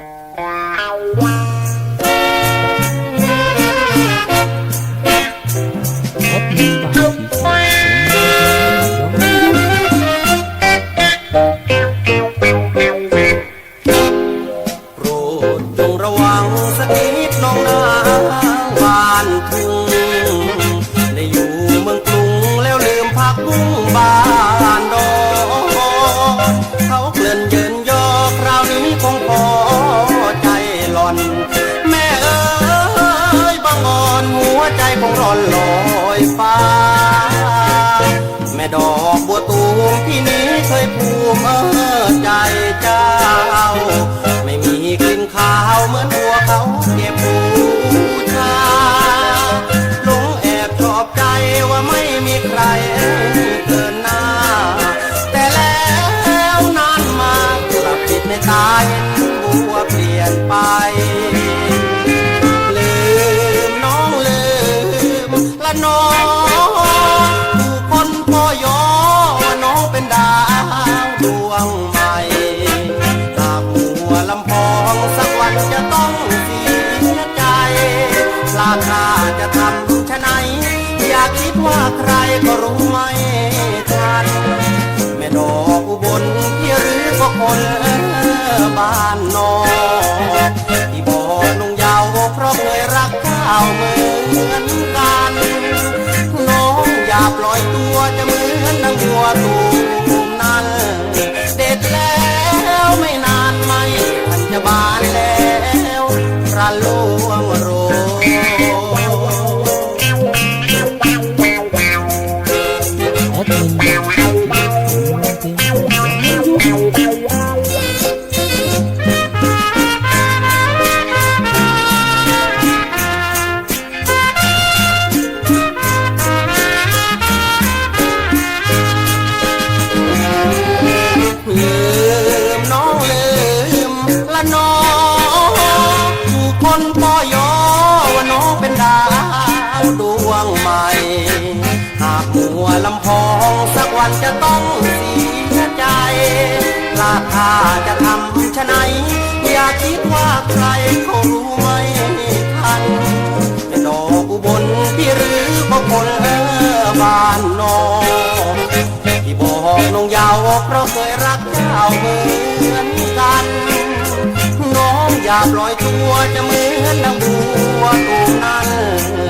พบมีบาที่สวยโปรดจงระวังสักนิดน้องนางบ้านทุ่งได้อยู่เมืองกรุงแล้วลืมพักบุ้งบ้าน วใจคงร้อนลอยฟ้า แม่ดอกบัวตูมที่นี้เคยภูมิเออใจเจ้า ไม่มีกลิ่นขาวเหมือนบัวเขาเก็บบูชาหลงแอบชอบใจว่าไม่มีใครเกินหน้า แต่แล้วนานมากลับผิดในตาเห็นบัวเปลี่ยนไป ว่าใครก็รู้ไม่ทันแม่ดอกอุบลที่หรือก็คนบ้านนอกที่บ่อนุ่งยาวเพราะเคยรักเจ้าเหมือนกัน น้องอย่าปล่อยตัวจะเหมือนนางวัวตัว ลำพองสักวันจะต้องเสียใจ พลาจะทำชะไหน อย่าคิดว่าใครเขารู้ไม่ทันเป็นดอกอุบลที่หรือก็คนเออบ้านนอกที่บอกน้องยาวเพราะเคยรักเจ้าเหมือนกัน น้องอย่าปล่อยตัวจะเหมือนนางบัวตูนั้นเด็ดแล้วนานไม่ทันจะบาน